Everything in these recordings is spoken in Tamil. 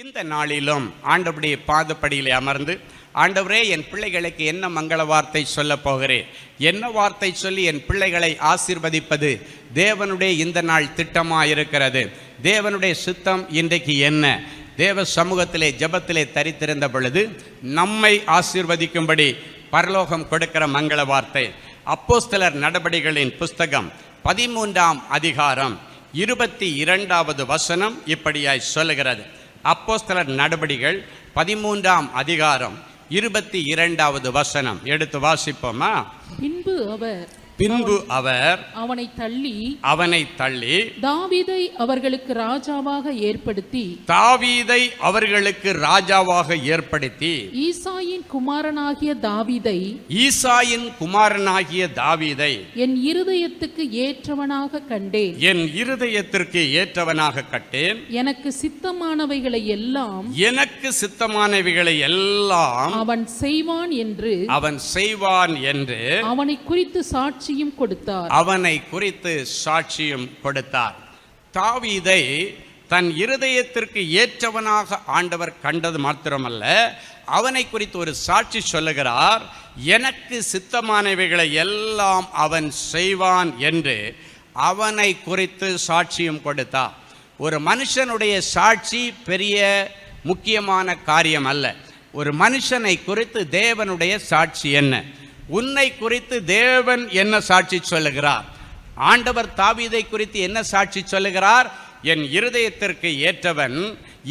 இந்த நாளிலும் ஆண்டவருடைய பாதப்படியிலே அமர்ந்து ஆண்டவரே என் பிள்ளைகளுக்கு என்ன மங்கள வார்த்தை சொல்ல போகிறேன்? என்ன வார்த்தை சொல்லி என் பிள்ளைகளை ஆசிர்வதிப்பது? தேவனுடைய இந்த நாள் திட்டமாக இருக்கிறது தேவனுடைய சித்தம் இன்றைக்கு என்ன? தேவ சமூகத்திலே ஜெபத்திலே தரித்திருந்த பொழுது நம்மை ஆசீர்வதிக்கும்படி பரலோகம் கொடுக்கிற மங்கள வார்த்தை. அப்போஸ்தலர் நடபடிகளின் புஸ்தகம் பதிமூன்றாம் அதிகாரம் இருபத்தி இரண்டாவது வசனம் இப்படியாய் சொல்லுகிறது. அப்போஸ்தலர் நடபடிகள் பதிமூன்றாம் அதிகாரம் இருபத்தி இரண்டாவது வசனம். எடுத்து வாசிப்போமா? பின்பு அவர் பின்பு அவர் அவனை தள்ளி அவனை தள்ளி தாவீதை அவர்களுக்கு ராஜாவாக ஏற்படுத்தி தாவீதை அவர்களுக்கு ராஜாவாக ஏற்படுத்தி ஈசாயின் குமாரனாகிய தாவீதை ஈசாயின் குமாரனாகிய தாவீதை என் இருதயத்துக்கு ஏற்றவனாக கண்டேன். என் இருதயத்திற்கு ஏற்றவனாக கட்டேன். எனக்கு சித்தமானவைகளை எல்லாம் எனக்கு சித்தமானவைகளை எல்லாம் அவன் செய்வான் என்று அவன் செய்வான் என்று அவனை குறித்து சாட்சியும் கொடுத்தார். அவனை குறித்து சாட்சியும் கொடுத்தார். தாவீதை தன் இருதயத்திற்கு ஏற்றவனாக ஆண்டவர் கண்டது மாத்திரமல்ல அவனை குறித்து ஒரு சாட்சி சொல்லுகிறார் எனக்கு சித்தமானவைகளை எல்லாம் அவன் செய்வான் என்று அவனை குறித்து சாட்சியும் கொடுத்தார். ஒரு மனுஷனுடைய சாட்சி பெரிய முக்கியமான காரியம் அல்ல ஒரு மனுஷனை குறித்து தேவனுடைய சாட்சி என்ன? உன்னை குறித்து தேவன் என்ன சாட்சி சொல்லுகிறார்? ஆண்டவர் தாவீதை குறித்து என்ன சாட்சி சொல்லுகிறார்? என் இருதயத்திற்கு ஏற்றவன்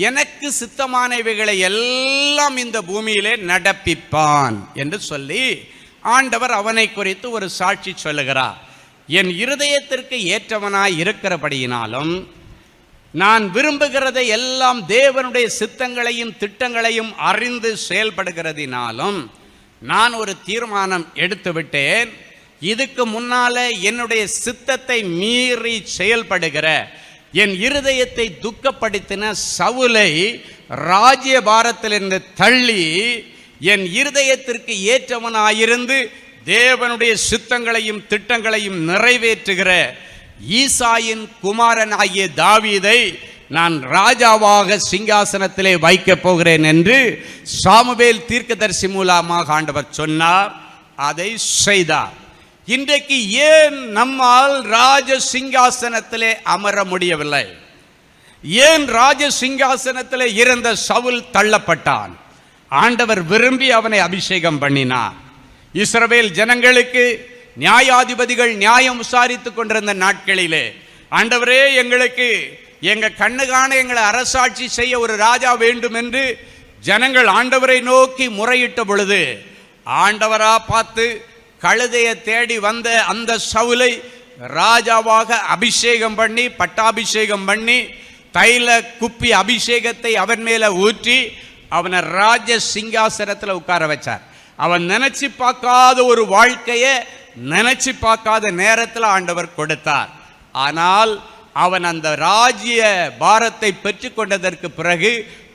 எனக்கு சித்தமானவைகளை எல்லாம் இந்த பூமியிலே நடப்பிப்பான் என்று சொல்லி ஆண்டவர் அவனை குறித்து ஒரு சாட்சி சொல்லுகிறார். என் இருதயத்திற்கு ஏற்றவனாய் இருக்கிறபடியினாலும் நான் விரும்புகிறதை எல்லாம் தேவனுடைய சித்தங்களையும் திட்டங்களையும் அறிந்து செயல்படுகிறதினாலும் நான் ஒரு தீர்மானம் எடுத்து விட்டேன் இதுக்கு முன்னால என்னுடைய சித்தத்தை மீறி செயல்படுகிற என் இருதயத்தை துக்கப்படுத்தின சவுலை ராஜ்யபாரத்திலிருந்து தள்ளி என் இருதயத்திற்கு ஏற்றவனாயிருந்து தேவனுடைய சித்தங்களையும் திட்டங்களையும் நிறைவேற்றுகிற ஈசாயின் குமாரன் ஆகிய தாவீதை நான் ராஜாவாக சிங்காசனத்திலே வைக்கப் போகிறேன் என்று சாமுவேல் தீர்க்கதரிசி மூலமாக ஆண்டவர் சொன்னார் அதை செய்தார். இன்றைக்கு ஏன் நம்மால் ராஜ சிங்காசனத்திலே அமர முடியவில்லை? ஏன் ராஜ சிங்காசனத்திலே இருந்த சவுல் தள்ளப்பட்டான்? ஆண்டவர் விரும்பி அவனை அபிஷேகம் பண்ணினார். இஸ்ரவேல் ஜனங்களுக்கு நியாயாதிபதிகள் நியாயம் விசாரித்துக் கொண்டிருந்த நாட்களிலே ஆண்டவரே எங்களுக்கு எங்கள் கண்ணுகாண எங்களை அரசாட்சி செய்ய ஒரு ராஜா வேண்டும் என்று ஜனங்கள் ஆண்டவரை நோக்கி முறையிட்ட பொழுது ஆண்டவரா பார்த்து கழுதையை தேடி வந்த அந்த சவுலை ராஜாவாக அபிஷேகம் பண்ணி பட்டாபிஷேகம் பண்ணி தைல குப்பி அபிஷேகத்தை அவன் மேலே ஊற்றி அவனை ராஜ சிங்காசனத்தில் உட்கார வச்சார். அவன் நினச்சி பார்க்காத ஒரு வாழ்க்கையை நினச்சி பார்க்காத நேரத்தில் ஆண்டவர் கொடுத்தார். ஆனால் அவன் அந்த ராஜ்ய பாரத்தை பெற்றுக்கொண்டதற்கு பிறகு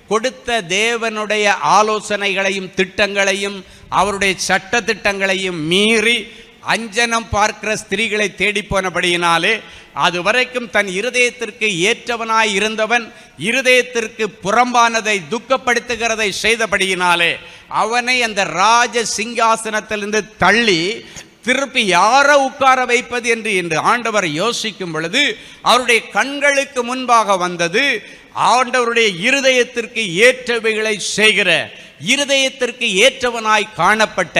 கொடுத்த தேவனுடைய ஆலோசனைகளையும் திட்டங்களையும் அவருடைய சட்ட திட்டங்களையும் மீறி அஞ்சனம் பார்க்கிற ஸ்திரீகளை தேடி போனபடியினாலே அது வரைக்கும் தன் இருதயத்திற்கு ஏற்றவனாய் இருந்தவன் இருதயத்திற்கு புறம்பானதை துக்கப்படுத்துகிறதை செய்தபடியினாலே அவனை அந்த ராஜ சிங்காசனத்திலிருந்து தள்ளி திருப்பி யாரை உட்கார வைப்பது என்று இன்று ஆண்டவர் யோசிக்கும் பொழுது அவருடைய கண்களுக்கு முன்பாக வந்தது ஆண்டவருடைய இருதயத்திற்கு ஏற்றவைகளை செய்கிற இருதயத்திற்கு ஏற்றவனாய் காணப்பட்ட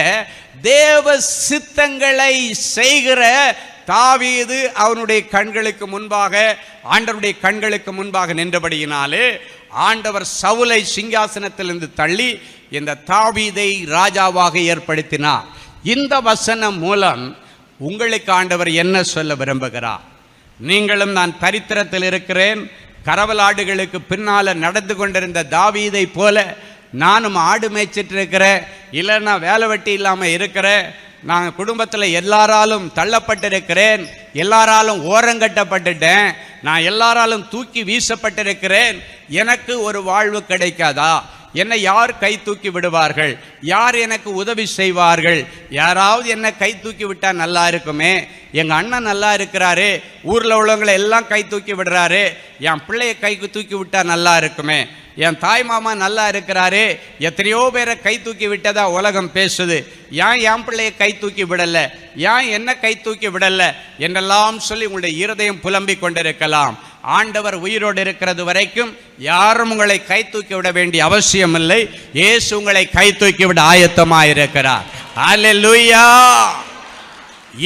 தேவ சித்தங்களை செய்கிற தாவீது அவனுடைய கண்களுக்கு முன்பாக ஆண்டவருடைய கண்களுக்கு முன்பாக நின்றபடியினாலே ஆண்டவர் சவுலை சிங்காசனத்திலிருந்து தள்ளி இந்த தாவீதை ராஜாவாக ஏற்படுத்தினார். இந்த வசனம் மூலம் உங்களுக்கு ஆண்டவர் என்ன சொல்ல விரும்புகிறார்? நீங்களும் நான் தரித்திரத்தில் இருக்கிறேன். கரவலாடுகளுக்கு பின்னால் நடந்து கொண்டிருந்த தாவீதை போல நானும் ஆடு மேய்ச்சிட்டு இருக்கிறேன். இல்லைன்னா வேலை வெட்டி இல்லாமல் இருக்கிறேன் நான் குடும்பத்தில் எல்லாராலும் தள்ளப்பட்டிருக்கிறேன். எல்லாராலும் ஓரங்கட்டப்பட்டுட்டேன் நான் எல்லாராலும் தூக்கி வீசப்பட்டிருக்கிறேன். எனக்கு ஒரு வாழ்வு கிடைக்காதா? என்னை யார் கை தூக்கி விடுவார்கள்? யார் எனக்கு உதவி செய்வார்கள்? யாராவது என்ன கை தூக்கி விட்டால் நல்லா இருக்குமே? எங்கள் அண்ணன் நல்லா இருக்கிறாரு. ஊரில் உள்ளவங்களை எல்லாம் கை தூக்கி விடுறாரு. என் பிள்ளைய கைக்கு தூக்கி விட்டால் நல்லா இருக்குமே? என் தாய் மாமா நல்லா இருக்கிறாரு. எத்தனையோ பேரை கை தூக்கி விட்டதா உலகம் பேசுது. ஏன் என் பிள்ளைய கை தூக்கி விடலை? ஏன் என்ன கை தூக்கி விடலை? என்றெல்லாம் சொல்லி உங்களுடைய இருதயம் புலம்பிக் கொண்டிருக்கலாம். ஆண்டவர் உயிரோடு இருக்கிறது வரைக்கும் யாரும் உங்களை கை தூக்கி விட வேண்டிய அவசியம் இல்லை இயேசு உங்களை கை தூக்கி விட ஆயத்தமாயிருக்கிறார். அல்லேலூயா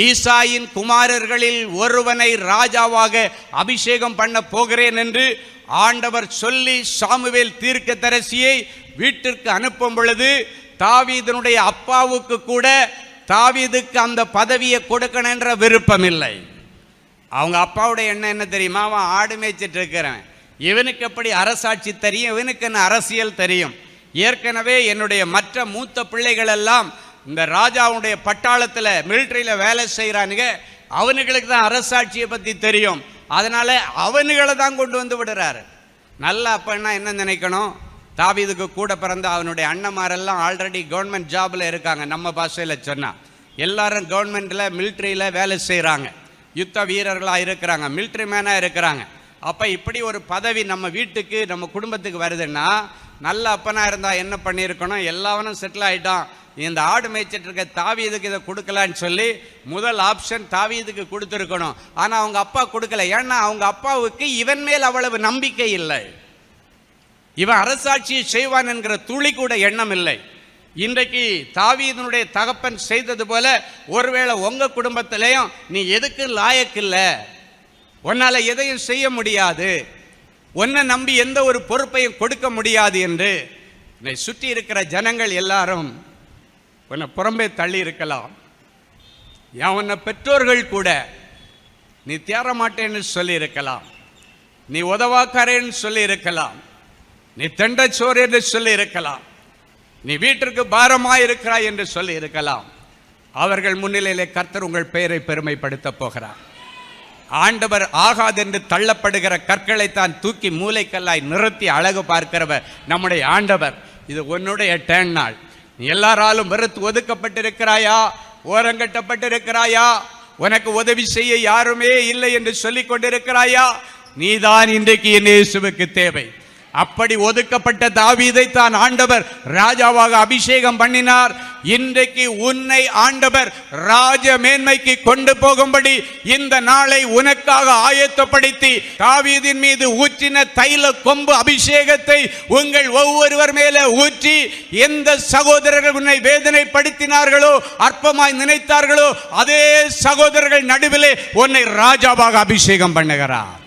ஈசாயின் குமாரர்களில் ஒருவனை ராஜாவாக அபிஷேகம் பண்ண போகிறேன் என்று ஆண்டவர் சொல்லி சாமுவேல் தீர்க்கதரிசியை வீட்டிற்கு அனுப்பும் பொழுது தாவீதனுடைய அப்பாவுக்கு கூட தாவீதுக்கு அந்த பதவியை கொடுக்கணும் என்ற விருப்பம் இல்லை அவங்க அப்பாவுடைய எண்ணம் என்ன தெரியுமா? அவன் ஆடு மேய்ச்சிட்டு இருக்கிறவன். இவனுக்கு எப்படி அரசாட்சி தெரியும்? இவனுக்கு என்ன அரசியல் தெரியும்? ஏற்கனவே என்னுடைய மற்ற மூத்த பிள்ளைகள் எல்லாம் இந்த ராஜாவுடைய பட்டாளத்தில் மிலிட்ரியில் வேலை செய்கிறானுங்க அவனுங்களுக்கு தான் அரசாட்சியை பற்றி தெரியும். அதனால் அவனுகளை தான் கொண்டு வந்து விடுறாரு. நல்ல அப்பன்னா என்ன நினைக்கணும்? தாவிதுக்கு கூட பிறந்த அவனுடைய அண்ணன்மாரெல்லாம் ஆல்ரெடி கவர்மெண்ட் ஜாபில் இருக்காங்க நம்ம பாஷையில் சொன்னால் எல்லாரும் கவர்மெண்ட்டில் மிலிட்ரியில் வேலை செய்கிறாங்க யுத்த வீரர்களாக இருக்கிறாங்க மிலிட்ரி மேனாக இருக்கிறாங்க. அப்போ இப்படி ஒரு பதவி நம்ம வீட்டுக்கு நம்ம குடும்பத்துக்கு வருதுன்னா நல்ல அப்பனாக இருந்தால் என்ன பண்ணியிருக்கணும்? எல்லாவனும் செட்டில் ஆகிட்டோம் இந்த ஆடு மேய்ச்சிட்டு இருக்க தாவீதுக்கு இதை கொடுக்கலான்னு சொல்லி முதல் ஆப்ஷன் தாவியதுக்கு கொடுத்துருக்கணும். ஆனால் அவங்க அப்பா கொடுக்கல. ஏன்னா அவங்க அப்பாவுக்கு இவன் மேல் அவ்வளவு நம்பிக்கை இல்லை. இவன் அரசாட்சியை செய்வான் என்கிற துளி கூட எண்ணம் இல்லை. இன்றைக்கு தாவீதனுடைய தகப்பன் செய்தது போல ஒருவேளை உங்கள் குடும்பத்திலையும் நீ எதுக்கு லாயக் இல்லை? உன்னால் எதையும் செய்ய முடியாது. உன்னை நம்பி எந்த ஒரு பொறுப்பையும் கொடுக்க முடியாது என்று என்னை சுற்றி இருக்கிற ஜனங்கள் எல்லாரும் உன்னை புறம்பே தள்ளி இருக்கலாம். ஏன் உன்னை பெற்றோர்கள் கூட நீ தேற மாட்டேன்னு சொல்லியிருக்கலாம் நீ உதவாக்காரேன்னு சொல்லியிருக்கலாம் நீ தெண்டச்சோறு என்று சொல்லியிருக்கலாம் நீ வீட்டிற்கு பாரமாய் இருக்கிறாய் என்று சொல்லி இருக்கலாம். அவர்கள் முன்னிலையிலே கர்த்தர் உங்கள் பெயரை பெருமைப்படுத்த போகிறார். ஆண்டவர் ஆகாது என்று தள்ளப்படுகிற கற்களை தான் தூக்கி மூளைக்கல்லாய் நிறுத்தி அழகு பார்க்கிறவர் நம்முடைய ஆண்டவர். இது உன்னுடைய டேன் நாள். நீ எல்லாராலும் வெறுத்து ஒதுக்கப்பட்டிருக்கிறாயா? ஓரங்கட்டப்பட்டிருக்கிறாயா? உனக்கு உதவி செய்ய யாருமே இல்லை என்று சொல்லிக் கொண்டிருக்கிறாயா? நீதான் இன்றைக்கு என் இயேசுவுக்கு தேவை. அப்படி ஒதுக்கப்பட்ட தாவீதை தான் ஆண்டவர் ராஜாவாக அபிஷேகம் பண்ணினார். இன்றைக்கு உன்னை ஆண்டவர் ராஜ மேன்மைக்கு கொண்டு போகும்படி இந்த நாளை உனக்காக ஆயத்தப்படுத்தி தாவீதின் மீது ஊற்றின தைல கொம்பு அபிஷேகத்தை உங்கள் ஒவ்வொருவர் மேல ஊற்றி எந்த சகோதரர்கள் உன்னை வேதனைப்படுத்தினார்களோ அற்பமாய் நினைத்தார்களோ அதே சகோதரர்கள் நடுவிலே உன்னை ராஜாவாக அபிஷேகம் பண்ணுகிறார்.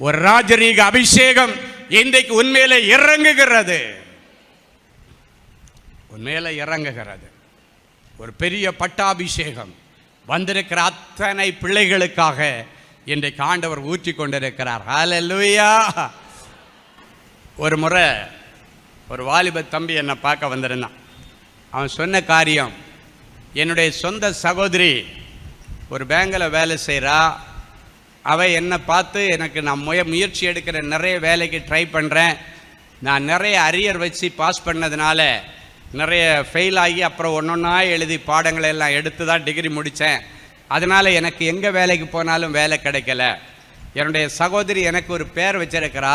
ஒரு ராஜரீக அபிஷேகம் இன்றைக்கு உண்மையில இறங்குகிறது. உண்மையில இறங்குகிறது. ஒரு பெரிய பட்டாபிஷேகம் வந்திருக்கிற அத்தனை பிள்ளைகளுக்காக இன்றைக்கு ஆண்டவர் ஊற்றி கொண்டிருக்கிறார். ஹalleluya ஒரு முறை ஒரு வாலிப தம்பி என்னை பார்க்க வந்திருந்தான். அவன் சொன்ன காரியம் என்னுடைய சொந்த சகோதரி ஒரு பேங்கில் வேலை செய்கிறா அவள் என்னை பார்த்து எனக்கு நான் முய முயற்சி எடுக்கிற நிறைய வேலைக்கு ட்ரை பண்ணுறேன் நான் நிறைய அரியர் வச்சு பாஸ் பண்ணதுனால நிறைய ஃபெயில் ஆகி அப்புறம் ஒன்றொன்னா எழுதி பாடங்களை எல்லாம் எடுத்து தான் டிகிரி முடித்தேன் அதனால் எனக்கு எங்கே வேலைக்கு போனாலும் வேலை கிடைக்கல. என்னுடைய சகோதரி எனக்கு ஒரு பேர் வச்சிருக்கிறா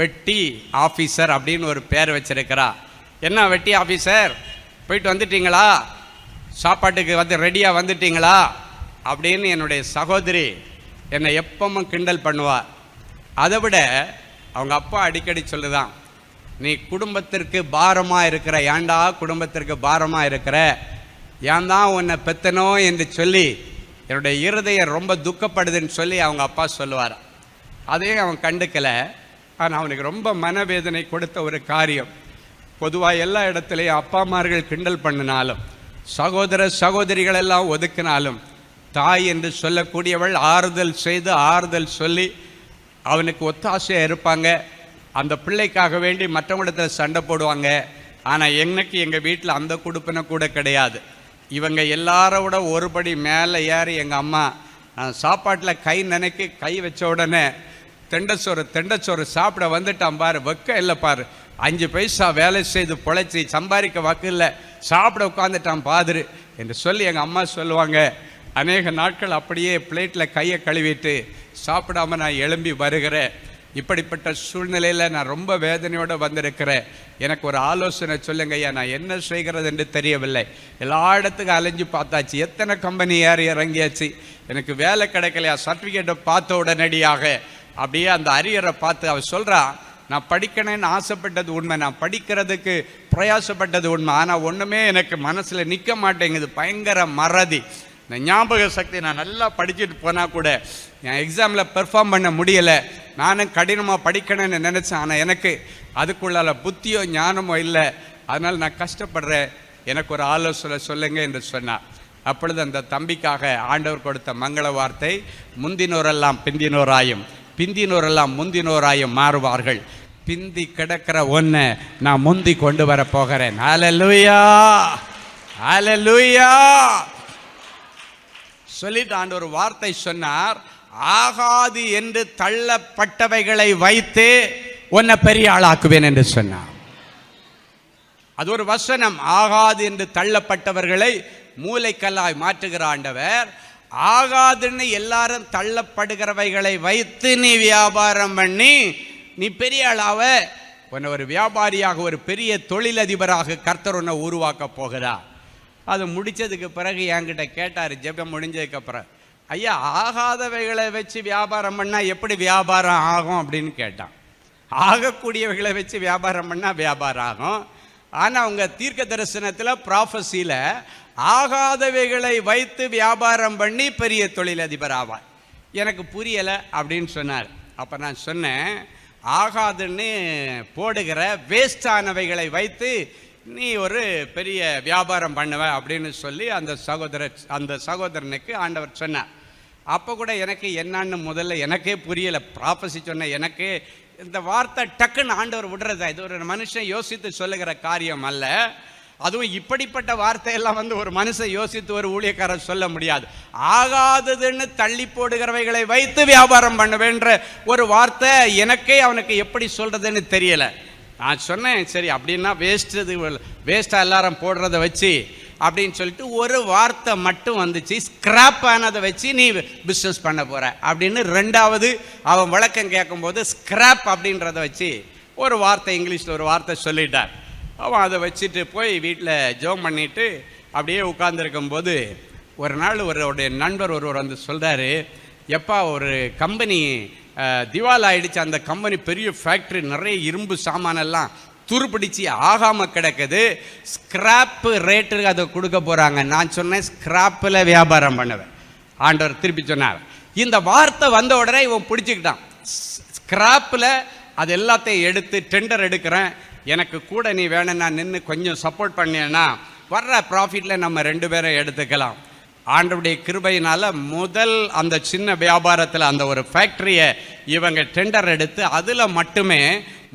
வெட்டி ஆஃபீஸர் அப்படின்னு ஒரு பேர் வச்சிருக்கிறா. என்ன வெட்டி ஆஃபீஸர் போயிட்டு வந்துட்டீங்களா? சாப்பாட்டுக்கு வந்து ரெடியாக வந்துட்டீங்களா? அப்படின்னு என்னுடைய சகோதரி என்னை எப்பவும் கிண்டல் பண்ணுவாள் அதை விட அவங்க அப்பா அடிக்கடி சொல்லுதான் நீ குடும்பத்திற்கு பாரமாக இருக்கிற ஏன்டா குடும்பத்திற்கு பாரமாக இருக்கிற? ஏன் தான் உன்னை பெத்தனோ? என்று சொல்லி என்னுடைய இருதயம் ரொம்ப துக்கப்படுதுன்னு சொல்லி அவங்க அப்பா சொல்லுவார். அதையும் அவன் கண்டுக்கலை. ஆனால் அவனுக்கு ரொம்ப மனவேதனை கொடுத்த ஒரு காரியம். பொதுவாக எல்லா இடத்துலையும் அப்பா அம்மார்கள் கிண்டல் பண்ணினாலும் சகோதர சகோதரிகள் எல்லாம் ஒதுக்கினாலும் தாய் என்று சொல்லக்கூடியவள் ஆறுதல் செய்து ஆறுதல் சொல்லி அவனுக்கு ஒத்தாசையாக இருப்பாங்க. அந்த பிள்ளைக்காக வேண்டி மற்றவங்களிடத்தில் சண்டை போடுவாங்க. ஆனால் எனக்கு எங்கள் வீட்டில் அந்த கொடுப்பினை கூட கிடையாது. இவங்க எல்லாரோட ஒருபடி மேலே ஏறி எங்கள் அம்மா நான் சாப்பாட்டில் கை நினைக்கி கை வச்ச உடனே தெண்டச்சோறு தெண்டச்சோறு சாப்பிட வந்துட்டான் பாரு வெக்க இல்லை பாரு. அஞ்சு பைசா வேலை செய்து பொழைச்சி சம்பாதிக்க வக்கில்ல சாப்பிட உட்காந்துட்டான் பாதிரு என்று சொல்லி எங்கள் அம்மா சொல்லுவாங்க. அநேக நாட்கள் அப்படியே பிளேட்டில் கையை கழுவிட்டு சாப்பிடாம நான் எழும்பி வருகிறேன். இப்படிப்பட்ட சூழ்நிலையில் நான் ரொம்ப வேதனையோடு வந்திருக்கிறேன். எனக்கு ஒரு ஆலோசனை சொல்லுங்க ஐயா நான் என்ன செய்கிறது என்று தெரியவில்லை. எல்லா இடத்துக்கும் அலைஞ்சு பார்த்தாச்சு. எத்தனை கம்பெனி ஏறி இறங்கியாச்சு. எனக்கு வேலை கிடைக்கலையா? சர்டிஃபிகேட்டை பார்த்த உடனடியாக அப்படியே அந்த அரியரை பார்த்து அவர் சொல்கிறான் நான் படிக்கணும்னு ஆசைப்பட்டது உண்மை. நான் படிக்கிறதுக்கு பிரயாசப்பட்டது உண்மை. ஆனால் ஒன்றுமே எனக்கு மனசில் நிற்க மாட்டேங்குது. பயங்கர மறதி. இந்த ஞாபக சக்தி நான் நல்லா படிச்சுட்டு போனால் கூட என் எக்ஸாமில் பெர்ஃபார்ம் பண்ண முடியலை. நானும் கடினமாக படிக்கணும்னு நினச்சேன். ஆனால் எனக்கு அதுக்குள்ளால புத்தியோ ஞானமோ இல்லை. அதனால் நான் கஷ்டப்படுறேன். எனக்கு ஒரு ஆலோசனை சொல்லுங்க என்று சொன்னார் அப்பொழுது அந்த தம்பிக்காக ஆண்டவர் கொடுத்த மங்கள வார்த்தை முந்தினோரெல்லாம் பிந்தினோராயும் பிந்தினோரெல்லாம் முந்தினோராயும் மாறுவார்கள். பிந்தி கிடக்கிற ஒன்றை நான் முந்தி கொண்டு வர போகிறேன். ஹalleluya ஹalleluya சொல்லிட்டு ஆண்டவர் வார்த்தை சொன்னார் ஆகாது என்று தள்ளப்பட்டவைகளை வைத்து உன்னை பெரிய ஆளாக்குவேன் என்று சொன்னார். அது ஒரு வசனம். ஆகாது என்று தள்ளப்பட்டவர்களை மூளைக்கல்லாய் மாற்றுகிற ஆண்டவர் ஆகாதுன்னு எல்லாரும் தள்ளப்படுகிறவைகளை வைத்து நீ வியாபாரம் பண்ணி நீ பெரிய ஆளாவ. உன்னை ஒரு வியாபாரியாக ஒரு பெரிய தொழிலதிபராக கர்த்தர் உன்னை உருவாக்க போகிறார். அது முடித்ததுக்கு பிறகு என்கிட்ட கேட்டார் ஜெபம் முடிஞ்சதுக்கப்புறம் ஐயா ஆகாதவைகளை வச்சு வியாபாரம் பண்ணால் எப்படி வியாபாரம் ஆகும்? அப்படின்னு கேட்டான். ஆகக்கூடியவைகளை வச்சு வியாபாரம் பண்ணால் வியாபாரம் ஆகும். ஆனால் அவங்க தீர்க்க தரிசனத்தில் ப்ராஃபஸியில் ஆகாதவைகளை வைத்து வியாபாரம் பண்ணி பெரிய தொழிலதிபர் ஆவார். எனக்கு புரியலை அப்படின்னு சொன்னார். அப்போ நான் சொன்னேன் ஆகாதுன்னு போடுகிற வேஸ்டானவைகளை வைத்து நீ ஒரு பெரிய வியாபாரம் பண்ணுவ அப்படின்னு சொல்லி அந்த சகோதரர் அந்த சகோதரனுக்கு ஆண்டவர் சொன்னார். அப்போ கூட எனக்கு என்னன்னு முதல்ல எனக்கே புரியலை. ப்ராப்பசி சொன்ன எனக்கு இந்த வார்த்தை டக்குன்னு ஆண்டவர் விடுறதா? இது ஒரு மனுஷன் யோசித்து சொல்லுகிற காரியம் அல்ல. அதுவும் இப்படிப்பட்ட வார்த்தையெல்லாம் வந்து ஒரு மனுஷன் யோசித்து ஒரு ஊழியக்காரர் சொல்ல முடியாது. ஆகாததுன்னு தள்ளி போடுகிறவைகளை வைத்து வியாபாரம் பண்ணுவேன்ற ஒரு வார்த்தை எனக்கே அவனுக்கு எப்படி சொல்கிறதுன்னு தெரியலை. நான் சொன்னேன் சரி அப்படின்னா வேஸ்ட்டு இது வேஸ்ட்டாக எல்லாரும் போடுறத வச்சு அப்படின்னு சொல்லிட்டு ஒரு வார்த்தை மட்டும் வந்துச்சு. ஸ்கிராப் ஆனதை வச்சு நீ பிஸ்னஸ் பண்ண போகிற அப்படின்னு ரெண்டாவது அவன் விளக்கம் கேட்கும்போது ஸ்க்ராப் அப்படின்றத வச்சு ஒரு வார்த்தை இங்கிலீஷில் ஒரு வார்த்தை சொல்லிட்டார். அவன் அதை வச்சுட்டு போய் வீட்டில் ஜோம் பண்ணிவிட்டு அப்படியே உட்கார்ந்துருக்கும்போது ஒரு நாள் ஒருவருடைய நண்பர் ஒருவர் வந்து சொல்கிறாரு எப்பா ஒரு கம்பெனி திவால் ஆயிடுச்சு. அந்த கம்பெனி பெரிய ஃபேக்ட்ரி நிறைய இரும்பு சாமானெல்லாம் துருப்பிடிச்சு ஆகாமல் கிடக்குது. ஸ்கிராப்பு ரேட்டுக்கு அதை கொடுக்க போகிறாங்க நான் சொன்னேன் ஸ்கிராப்பில் வியாபாரம் பண்ணுவேன். ஆண்டவர் திருப்பி சொன்னார். இந்த வார்த்தை வந்த உடனே இவன் பிடிச்சிக்கிட்டான். ஸ்கிராப்பில் அது எல்லாத்தையும் எடுத்து டெண்டர் எடுக்கிறேன். எனக்கு கூட நீ வேணும்னா நின்று கொஞ்சம் சப்போர்ட் பண்ணினா வர்ற ப்ராஃபிட்டில் நம்ம ரெண்டு பேரும் எடுத்துக்கலாம். ஆண்டவுடைய கிருபையினால் முதல் அந்த சின்ன வியாபாரத்தில் அந்த ஒரு ஃபேக்ட்ரியை இவங்க டெண்டர் எடுத்து அதில் மட்டுமே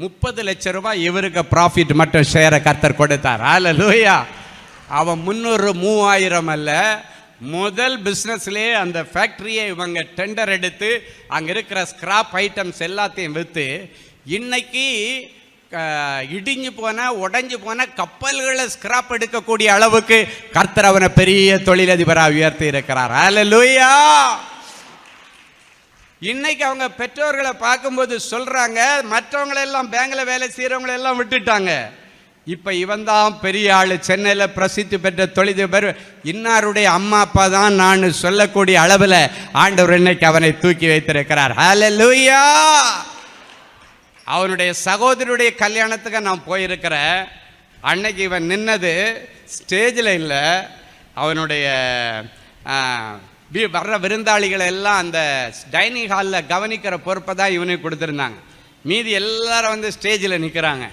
முப்பது லட்ச ரூபாய் இவருக்கு ப்ராஃபிட் மட்டும் ஷேரை கர்த்தர் கொடுத்தார். ஆல லூயா அவன் முந்நூறு மூவாயிரம் அல்ல. முதல் பிஸ்னஸ்லேயே அந்த ஃபேக்ட்ரியை இவங்க டெண்டர் எடுத்து அங்கே இருக்கிற ஸ்கிராப் ஐட்டம்ஸ் எல்லாத்தையும் விற்று இன்னைக்கு இடிஞ்சு போன உடைஞ்சு போன கப்பல்களை ஸ்கிராப் எடுக்கக்கூடிய அளவுக்கு கர்த்தர் அவனை பெரிய தொழிலதிபராக உயர்த்தி இருக்கிறார். ஹalleluya இன்னைக்கு அவங்க பெற்றோர்களை பார்க்கும்போது சொல்றாங்க மற்றவங்களெல்லாம் எல்லாம் வேலை செய்யறவங்களை எல்லாம் விட்டுட்டாங்க. இப்போ இவன் தான் பெரிய ஆள் சென்னையில் பிரசித்தி பெற்ற தொழிலதிபர். இன்னாருடைய அம்மா அப்பா தான் நான் சொல்லக்கூடிய அளவில் ஆண்டவர் இன்னைக்கு அவனை தூக்கி வைத்திருக்கிறார். ஹalleluya அவனுடைய சகோதரியுடைய கல்யாணத்துக்கு நான் போயிருக்கிறேன். அன்னைக்கு இவன் நின்னது ஸ்டேஜில் இல்லை. அவனுடைய வர்ற விருந்தாளிகளை எல்லாம் அந்த டைனிங் ஹாலில் கவனிக்கிற பொறுப்பை தான் இவனுக்கு கொடுத்துருந்தாங்க. மீதி எல்லாரும் வந்து ஸ்டேஜில் நிற்கிறாங்க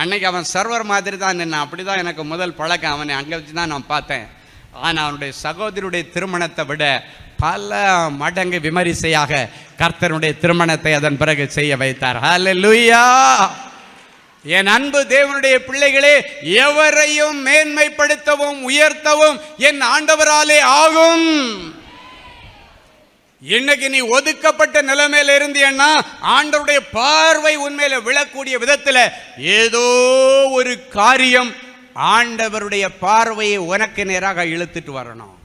அன்னைக்கு அவன் சர்வர் மாதிரி தான் நின்னான். அப்படி தான் எனக்கு முதல் பழக்கம். அவனை அங்கே வச்சு தான் நான் பார்த்தேன். ஆனால் அவனுடைய சகோதரியுடைய திருமணத்தை விட பல மடங்கு விமரிசையாக கர்த்தனுடைய திருமணத்தை அதன் பிறகு செய்ய வைத்தார். ஹalleluya என் அன்பு தேவனுடைய பிள்ளைகளே எவரையும் மேன்மைப்படுத்தவும் உயர்த்தவும் என் ஆண்டவராலே ஆகும். இன்னைக்கு நீ ஒதுக்கப்பட்ட நிலைமையில இருந்தியன்னா ஆண்டவருடைய பார்வை உண்மையில விழக்கூடிய விதத்துல ஏதோ ஒரு காரியம் ஆண்டவருடைய பார்வையை உனக்கு நேராக இழுத்துட்டு வரணும்.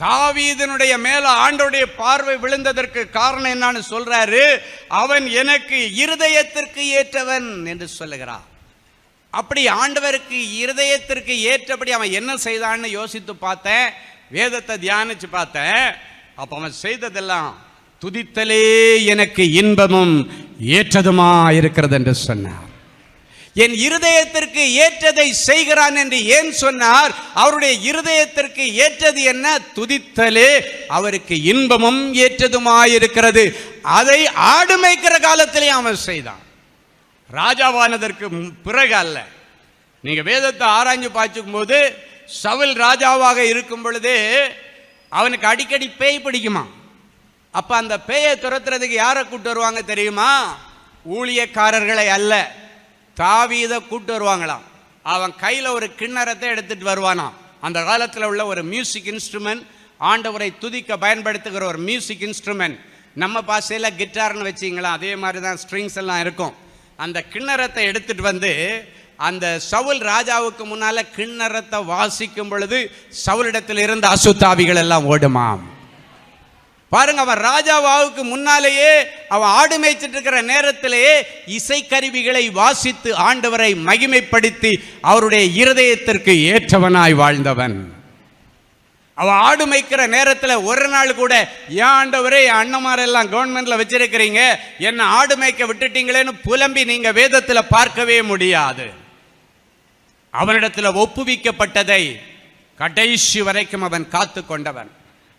தாவீதனுடைய மேல ஆண்டவுடைய பார்வை விழுந்ததற்கு காரணம் என்னன்னு சொல்றாரு. அவன் எனக்கு இருதயத்திற்கு ஏற்றவன் என்று சொல்லுகிறான் அப்படி ஆண்டவருக்கு இருதயத்திற்கு ஏற்றபடி அவன் என்ன செய்தான்னு யோசித்து பார்த்தேன். வேதத்தை தியானிச்சு பார்த்தேன். அப்ப அவன் செய்ததெல்லாம் துதித்தலே எனக்கு இன்பமும் ஏற்றதுமா இருக்கிறது என்று சொன்னான் என் இருதயத்திற்கு ஏற்றதை செய்கிறான் என்று ஏன் சொன்னார்? அவருடைய இருதயத்திற்கு ஏற்றது என்ன? துதித்தலே. அவருக்கு இன்பமும் ஏற்றதுமாயிருக்கிறது. அதை ஆடு மேய்க்கிற காலத்திலே அவன் செய்தான். ராஜாவானதற்கு பிறகு அல்ல. நீங்க வேதத்தை ஆராய்ஞ்சு பார்த்துக்கும் போது சவுல் ராஜாவாக இருக்கும் பொழுது அவனுக்கு அடிக்கடி பேய் பிடிக்குமா? அப்ப அந்த பேயை துரத்துறதுக்கு யாரை கூப்பிட்டு வருவாங்க தெரியுமா? ஊழியக்காரர்களை அல்ல. தாவீதை கூட்டு வருவாங்களாம். அவன் கையில் ஒரு கிண்ணறத்தை எடுத்துகிட்டு வருவானாம். அந்த காலத்தில் உள்ள ஒரு மியூசிக் இன்ஸ்ட்ருமெண்ட் ஆண்டவரை துதிக்க பயன்படுத்துகிற ஒரு மியூசிக் இன்ஸ்ட்ருமெண்ட் நம்ம பாசையில் கிட்டார்னு வச்சிங்களா? அதே மாதிரி தான் ஸ்ட்ரிங்ஸ் எல்லாம் இருக்கும். அந்த கிண்ணறத்தை எடுத்துகிட்டு வந்து அந்த சவுல் ராஜாவுக்கு முன்னால் கிண்ணறத்தை வாசிக்கும் பொழுது சவுலிடத்தில் இருந்த அசுத்தாவிகள் எல்லாம் ஓடுமாம். பாருங்க அவன் ராஜாவாவுக்கு முன்னாலேயே அவன் ஆடு மேய்ச்சிட்டு இருக்கிற நேரத்திலேயே இசைக்கருவிகளை வாசித்து ஆண்டவரை மகிமைப்படுத்தி அவருடைய இருதயத்திற்கு ஏற்றவனாய் வாழ்ந்தவன். அவள் ஆடு மேய்க்கிற நேரத்தில் ஒரு நாள் கூட ஏன் ஆண்டவரே என் அண்ணமாரெல்லாம் கவர்மெண்ட்ல வச்சிருக்கிறீங்க? என்ன ஆடு மேய்க்க விட்டுட்டீங்களேன்னு புலம்பி நீங்க வேதத்தில் பார்க்கவே முடியாது. அவனிடத்தில் ஒப்புவிக்கப்பட்டதை கடைசி வரைக்கும் அவன் காத்து கொண்டவன்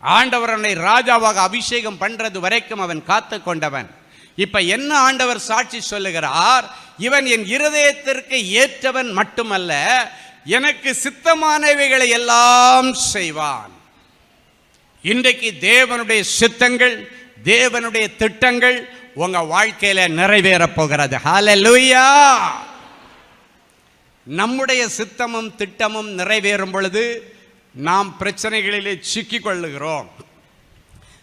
ஆண்டவரனை ராஜாவாக அபிஷேகம் பண்ணுறது வரைக்கும் அவன் காத்து கொண்டவன். இப்போ என்ன ஆண்டவர் சாட்சி சொல்லுகிறார்? இவன் என் இருதயத்திற்கு ஏற்றவன் மட்டுமல்ல எனக்கு சித்தமானவைகளை எல்லாம் செய்வான். இன்றைக்கு தேவனுடைய சித்தங்கள் தேவனுடைய திட்டங்கள் உங்க வாழ்க்கையில நிறைவேறப் போகிறது. ஹலலூயா நம்முடைய சித்தமும் திட்டமும் நிறைவேறும் பொழுது நாம் பிரச்சனைகளிலே சிக்கிக்கொள்ளுகிறோம்.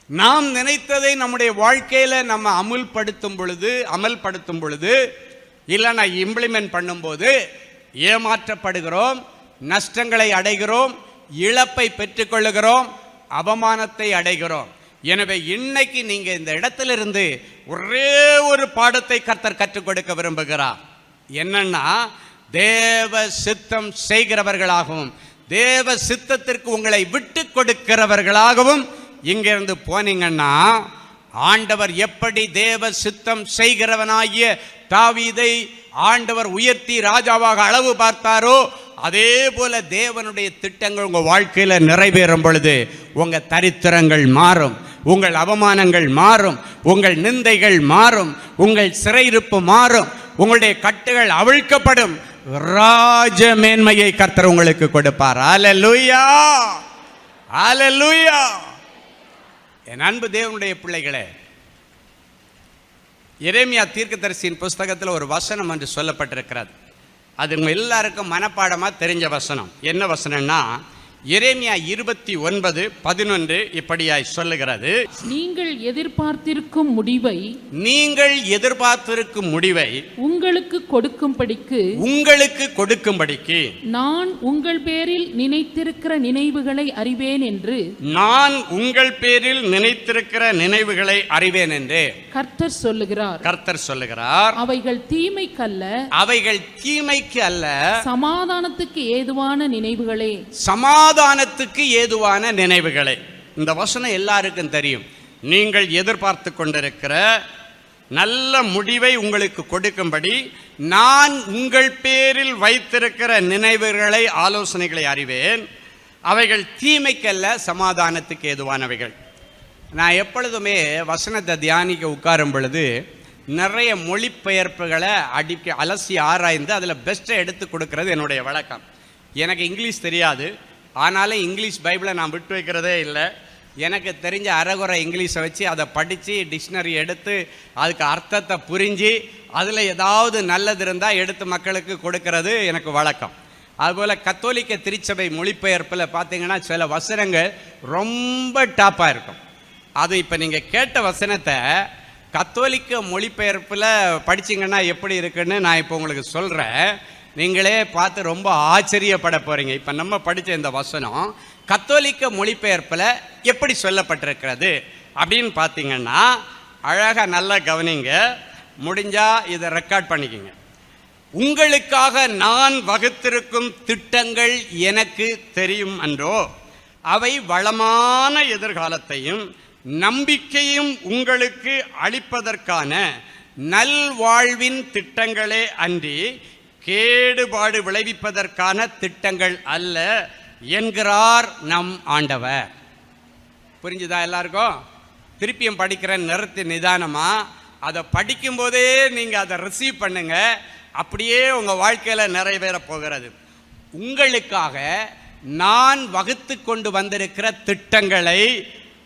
நாம் நினைத்ததை நம்முடைய வாழ்க்கையில் நம்ம அமுல்படுத்தும் பொழுது அமல்படுத்தும் பொழுது இல்லைனா இம்ப்ளிமெண்ட் பண்ணும்போது ஏமாற்றப்படுகிறோம் நஷ்டங்களை அடைகிறோம் இழப்பை பெற்றுக்கொள்ளுகிறோம் அவமானத்தை அடைகிறோம். எனவே இன்னைக்கு நீங்கள் இந்த இடத்திலிருந்து ஒரே ஒரு பாடத்தை கர்த்தர் கற்றுக் கொடுக்க விரும்புகிறார். என்னன்னா தேவ சித்தம் செய்கிறவர்களாகவும் தேவ சித்தத்திற்கு உங்களை விட்டு கொடுக்கிறவர்களாகவும் இங்கிருந்து போனீங்கன்னா ஆண்டவர் எப்படி தேவ சித்தம் செய்கிறவனாகிய தாவீதை ஆண்டவர் உயர்த்தி ராஜாவாக அளவு பார்த்தாரோ அதே போல தேவனுடைய திட்டங்கள் உங்கள் வாழ்க்கையில் நிறைவேறும் பொழுது உங்கள் தரித்திரங்கள் மாறும் உங்கள் அவமானங்கள் மாறும் உங்கள் நிந்தைகள் மாறும் உங்கள் சிறையிருப்பு மாறும் உங்களுடைய கட்டுகள் அவிழ்க்கப்படும் ராஜ மேன்மையை கர்த்தர் உங்களுக்கு கொடுப்பார். அல்லேலூயா அல்லேலூயா என் அன்பு தேவனுடைய பிள்ளைகளே இறைமையா தீர்க்கதரிசியின் புஸ்தகத்தில் ஒரு வசனம் என்று சொல்லப்பட்டிருக்கிறது. அது உங்க எல்லாருக்கும் மனப்பாடமாக தெரிஞ்ச வசனம். என்ன வசனம்னா எரேமியா இருபத்தி ஒன்பது பதினொன்று இப்படியாய் சொல்லுகிறது. நீங்கள் எதிர்பார்த்திருக்கும் முடிவை நீங்கள் எதிர்பார்த்திருக்கும் முடிவை உங்களுக்கு கொடுக்கும்படிக்கு உங்களுக்கு கொடுக்கும்படிக்கு நான் உங்கள் பேரில் நினைத்திருக்கிற நினைவுகளை அறிவேன் என்று நான் உங்கள் பேரில் நினைத்திருக்கிற நினைவுகளை அறிவேன் என்று கர்த்தர் சொல்லுகிறார். கர்த்தர் சொல்லுகிறார். அவைகள் தீமைக்கல்ல அவைகள் தீமைக்கு அல்ல. சமாதானத்துக்கு ஏதுவான நினைவுகளே. சமாதானத்துக்கு ஏதுவான நினைவுகளை. இந்த வசனம் எல்லாருக்கும் தெரியும். நீங்கள் எதிர்பார்த்து கொண்டிருக்கிற நல்ல முடிவை உங்களுக்கு கொடுக்கும்படி நான் உங்கள் பேரில் வைத்திருக்கிற நினைவுகளை ஆலோசனைகளை அறிவேன். அவைகள் தீமைக்கல்ல சமாதானத்துக்கு ஏதுவானவைகள். நான் எப்பொழுதுமே வசனத்தை தியானிக்க உட்காரும் பொழுது நிறைய மொழிபெயர்ப்புகளை அடிக்க அலசி ஆராய்ந்து அதில் பெஸ்ட்டை எடுத்து கொடுக்கறது என்னுடைய வழக்கம். எனக்கு இங்கிலீஷ் தெரியாது. ஆனாலும் இங்கிலீஷ் பைபிளை நான் விட்டு வைக்கிறதே இல்லை. எனக்கு தெரிஞ்ச அறகுறை இங்கிலீஷை வச்சு அதை படித்து டிக்ஷனரி எடுத்து அதுக்கு அர்த்தத்தை புரிஞ்சு அதில் ஏதாவது நல்லது இருந்தால் எடுத்து மக்களுக்கு கொடுக்கறது எனக்கு வழக்கம். அதுபோல் கத்தோலிக்க திருச்சபை மொழிபெயர்ப்பில் பார்த்தீங்கன்னா சில வசனங்கள் ரொம்ப டாப்பாக இருக்கும். அது இப்போ நீங்கள் கேட்ட வசனத்தை கத்தோலிக்க மொழிபெயர்ப்பில் படிச்சீங்கன்னா எப்படி இருக்குன்னு நான் இப்போ உங்களுக்கு சொல்கிறேன் நீங்களே பார்த்து ரொம்ப ஆச்சரியப்பட போகிறீங்க இப்போ நம்ம படித்த இந்த வசனம் கத்தோலிக்க மொழிபெயர்ப்பில் எப்படி சொல்லப்பட்டிருக்கிறது அப்படின்னு பார்த்தீங்கன்னா அழகாக நல்லா கவனிங்க. முடிஞ்சால் இதை ரெக்கார்ட் பண்ணிக்கிங்க. உங்களுக்காக நான் வகுத்திருக்கும் திட்டங்கள் எனக்கு தெரியும் அன்றோ அவை வளமான எதிர்காலத்தையும் நம்பிக்கையும் உங்களுக்கு அளிப்பதற்கான நல்வாழ்வின் திட்டங்களே அன்றி கேடுபாடு விளைவிப்பதற்கான திட்டங்கள் அல்ல என்கிறார் நம் ஆண்டவர். புரிஞ்சுதா எல்லாருக்கும்? திருப்பியும் படிக்கிற நிறுத்தி நிதானமாக அதை படிக்கும்போதே நீங்கள் அதை ரிசீவ் பண்ணுங்க. அப்படியே உங்கள் வாழ்க்கையில் நிறைவேற போகிறது. உங்களுக்காக நான் வகுத்து கொண்டு வந்திருக்கிற திட்டங்களை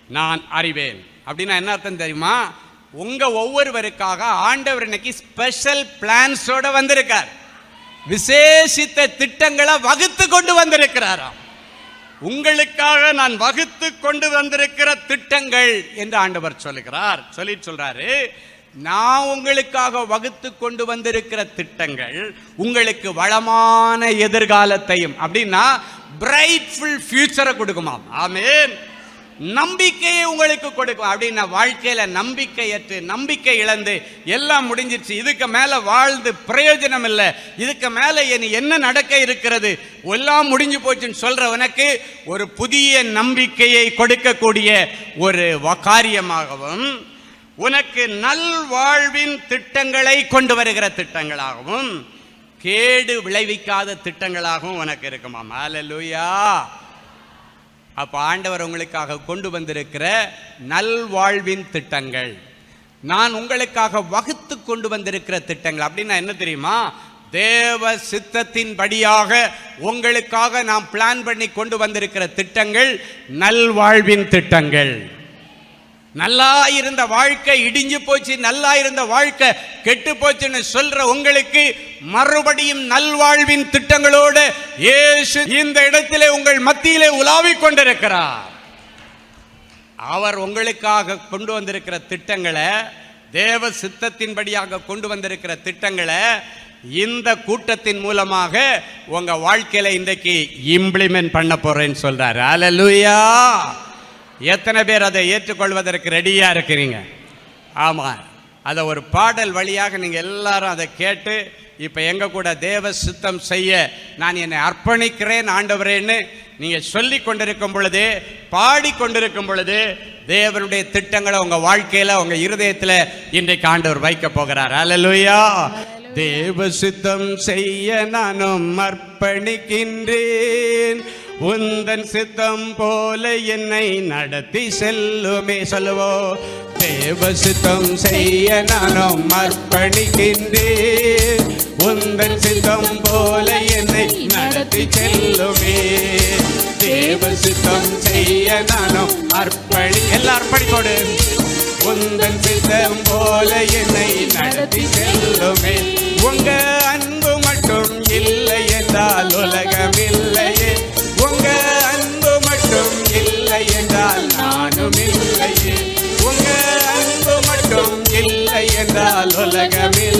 நான் அறிவேன். அப்படின்னா என்ன அர்த்தம் தெரியுமா? உங்கள் ஒவ்வொருவருக்காக ஆண்டவர் இன்னைக்கு ஸ்பெஷல் பிளான்ஸோடு வந்திருக்கார். விசேஷித்த திட்டங்களை வகுத்து கொண்டு வந்திருக்கிறாராம். உங்களுக்காக நான் வகுத்து கொண்டு வந்திருக்கிற திட்டங்கள் என்று ஆண்டவர் சொல்லுகிறார். சொல்லி சொல்றாரு நான் உங்களுக்காக வகுத்து கொண்டு வந்திருக்கிற திட்டங்கள் உங்களுக்கு வளமான எதிர்காலத்தையும் அப்படின்னா பிரைட்ஃபுல் ஃபியூச்சரை கொடுக்குமாம். ஆமேன். நம்பிக்கையை உங்களுக்கு கொடுக்கும் அப்படின்னா வாழ்க்கையில நம்பிக்கையற்று நம்பிக்கை இழந்து எல்லாம் முடிஞ்சிருச்சு. இதுக்கு மேல வாழ்ந்து பிரயோஜனம் இல்லை. இதுக்கு மேல இனி என்ன நடக்க இருக்கிறது? எல்லாம் முடிஞ்சு போச்சுன்னு சொல்றவனுக்கு ஒரு புதிய நம்பிக்கையை கொடுக்கக்கூடிய ஒரு வ- காரியமாகவும் உனக்கு நல்வாழ்வின் திட்டங்களை கொண்டு வருகிற திட்டங்களாகவும் கேடு விளைவிக்காத திட்டங்களாகவும் உனக்கு இருக்குமாம். லூயா அப்போ ஆண்டவர் உங்களுக்காக கொண்டு வந்திருக்கிற நல்வாழ்வின் திட்டங்கள். நான் உங்களுக்காக வகுத்து கொண்டு வந்திருக்கிற திட்டங்கள். அப்படின்னா என்ன தெரியுமா? தேவ சித்தத்தின் படியாக உங்களுக்காக நாம் பிளான் பண்ணி கொண்டு வந்திருக்கிற திட்டங்கள் நல்வாழ்வின் திட்டங்கள். நல்லா இருந்த வாழ்க்கை இடிஞ்சு போச்சு நல்லா இருந்த வாழ்க்கை கெட்டு போச்சுன்னு சொல்ற உங்களுக்கு மறுபடியும் நல்வாழ்வின் திட்டங்களோடு இயேசு இந்த இடத்திலே உங்கள் மத்தியிலே உலாவிக் கொண்டிருக்கிறார். அவர் உங்களுக்காக கொண்டு வந்திருக்கிற திட்டங்களை தேவ சித்தத்தின்படியாக கொண்டு வந்திருக்கிற திட்டங்களை இந்த கூட்டத்தின் மூலமாக உங்க வாழ்க்கையில இன்றைக்கு இம்ப்ளிமெண்ட் பண்ண போறேன்னு சொல்றாரு. அலலுயா எத்தனை பேர் அதை ஏற்றுக்கொள்வதற்கு ரெடியா இருக்கிறீங்க? ஆமா. அதை ஒரு பாடல் வழியாக நீங்க எல்லாரும் அதை கேட்டு இப்போ எங்க கூட தேவ சித்தம் செய்ய நான் என்னை அர்ப்பணிக்கிறேன் ஆண்டவரேன்னு நீங்க சொல்லி கொண்டிருக்கும் பொழுது பாடி கொண்டிருக்கும் பொழுது தேவனுடைய திட்டங்களை உங்க வாழ்க்கையில உங்க இருதயத்துல இன்றைக்கு ஆண்டவர் வைக்க போகிறார். அல்லேலூயா தேவ சித்தம் செய்ய நானும் அர்ப்பணிக்கின்றேன். உந்தன் சித்தம் போல என்னை நடத்தி செல்லுமே சொல்லுவோ. தேவ சித்தம் செய்ய நானும் அர்ப்பணிக்கின்றேன். உந்தன் சித்தம் போல என்னை நடத்தி செல்லுமே. தேவ சித்தம் செய்ய நானும் அர்ப்பணி எல்லாம் அர்ப்பணிக்கோடு உந்தன் சித்தம் போல என்னை நடத்தி செல்லுமே. உங்க அன்பு மட்டும் இல்லை என்றால் உலக ದಾಲೊಲಗ ಮಿಲ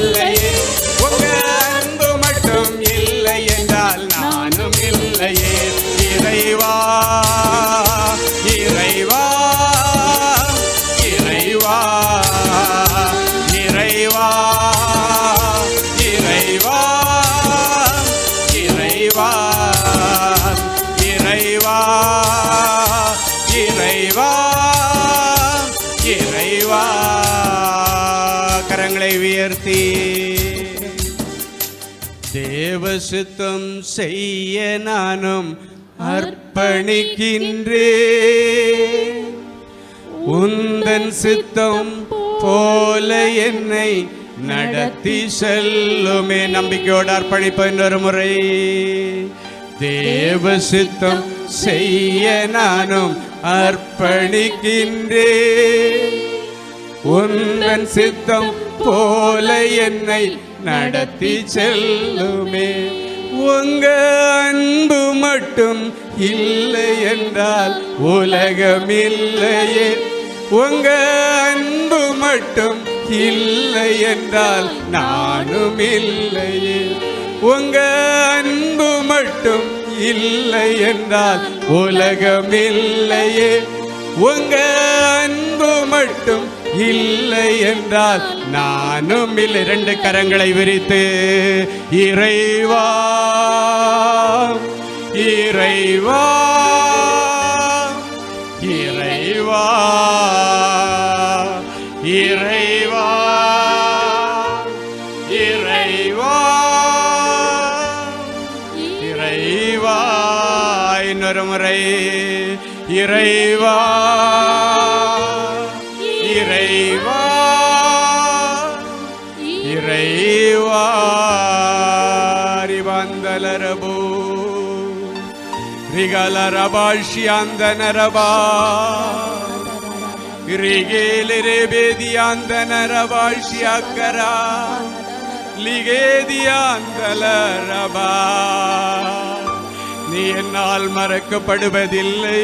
பரிசுத்தம் செய்ய நானும் அர்ப்பணிக்கின்றேன் உந்தன் சித்தம் போல என்னை நடத்தி செல்லுமே. நம்பிக்கையோடு அர்ப்பணிப்ப இன்னொரு முறை. தேவ சித்தம் செய்ய நானும் அர்ப்பணிக்கின்றேன் உந்தன் சித்தம் போல என்னை நடத்தி செல்லுமே. உங்க அன்பு மட்டும் இல்லை என்றால் உலகம் இல்லையே உங்க அன்பு மட்டும் இல்லை என்றால் நானும் இல்லையே உங்க அன்பு மட்டும் இல்லை என்றால் உலகம் இல்லையே உங்க அன்பு மட்டும் இல்லை என்றால் நானும் இல்லை. இரண்டு கரங்களை விரித்து இறைவா இறைவா இறைவா இறைவா இறைவா இறைவா. இன்னொரு முறை இறை ரிகலரபாஷ்யாந்தனரபா ரிகேலிரேபேதியாந்தனரபாஷ்யாக்கரா லிகேதியாந்தலரபா. நீ என்னால் மறக்கப்படுவதில்லை.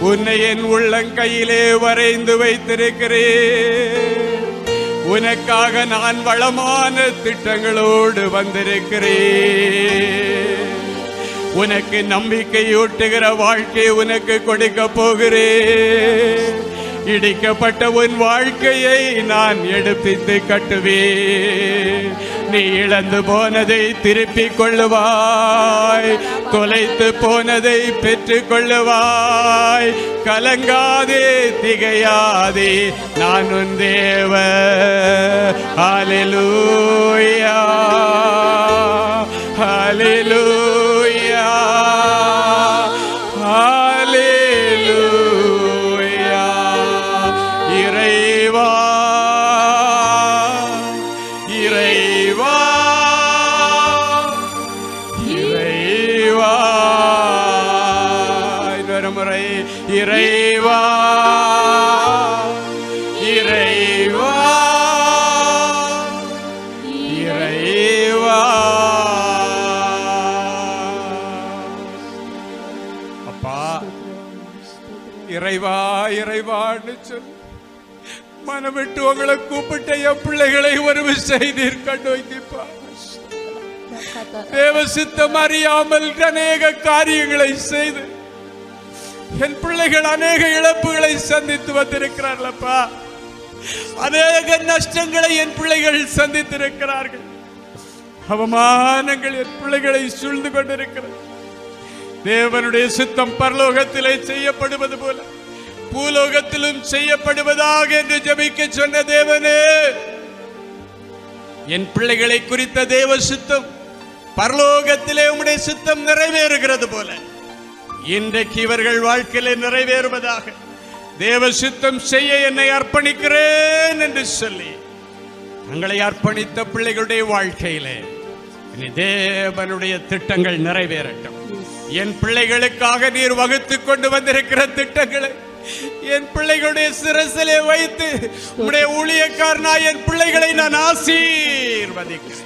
உன்னை என் உள்ளங்கையிலே வரைந்து வைத்திருக்கிறேன். உனக்காக நான் வளமான திட்டங்களோடு வந்திருக்கிறேன். உனக்கு நம்பிக்கையூட்டுகிற வாழ்க்கை உனக்கு கொடுக்க போகிறேன். இடிக்கப்பட்ட உன் வாழ்க்கையை நான் எடுப்பித்து கட்டுவேன். நீ இழந்து போனதை திருப்பிக் கொள்ளுவாய். தொலைத்து போனதை பெற்றுக் கொள்ளுவாய். கலங்காதே திகையாதே நான் உன் தேவ ஹalleluya. ஹalleluya. முறை இறைவா. இறைவா. இறைவா. அப்பா இறைவா இறைவான்னு சொல் மனமிட்டு உங்களை கூப்பிட்ட என் பிள்ளைகளை ஒரு செய்தீர் தேவ சித்தம் அறியாமல் அநேக காரியங்களை செய்து என் பிள்ளைகள் அநேக இழப்புகளை சந்தித்து வந்திருக்கிறார்களப்பா. அநேக நஷ்டங்களை என் பிள்ளைகள் சந்தித்திருக்கிறார்கள். அவமானங்கள் என் பிள்ளைகளை சூழ்ந்து கொண்டிருக்கிறது. தேவனுடைய சித்தம் பரலோகத்திலே செய்யப்படுவது போல பூலோகத்திலும் செய்யப்படுவதாக என்று ஜபிக்க சொன்ன தேவனே. என் பிள்ளைகளை குறித்த தேவ சித்தம் பரலோகத்திலே உம்முடைய சித்தம் நிறைவேறுகிறது போல இன்றைக்கு இவர்கள் வாழ்க்கையிலே நிறைவேறுவதாக. தேவ சித்தம் செய்ய என்னை அர்ப்பணிக்கிறேன் என்று சொல்லி தங்களை அர்ப்பணித்த பிள்ளைகளுடைய வாழ்க்கையிலே இனி தேவனுடைய திட்டங்கள் நிறைவேறட்டும். என் பிள்ளைகளுக்காக நீர் வகுத்து கொண்டு வந்திருக்கிற திட்டங்களை என் பிள்ளைகளுடைய சிரசிலே வைத்து உடைய ஊழியக்காரனா என் பிள்ளைகளை நான் ஆசீர்வதிக்கிறேன்.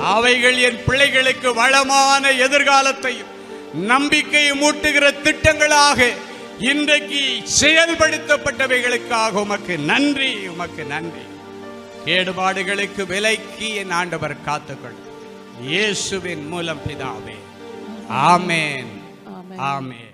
அவைகள் என் பிள்ளைகளுக்கு வளமான எதிர்காலத்தையும் நம்பிக்கையும் ஊட்டுகிற திட்டங்களாக இன்றைக்கு செயல்படுத்தப்பட்டவைகளுக்காக உமக்கு நன்றி உமக்கு நன்றி. கேடுபாடுகளுக்கு விலைக்கு என் ஆண்டவர் காத்துக்கொள். இயேசுவின் மூலம் பிதாவே. ஆமென். ஆமென்.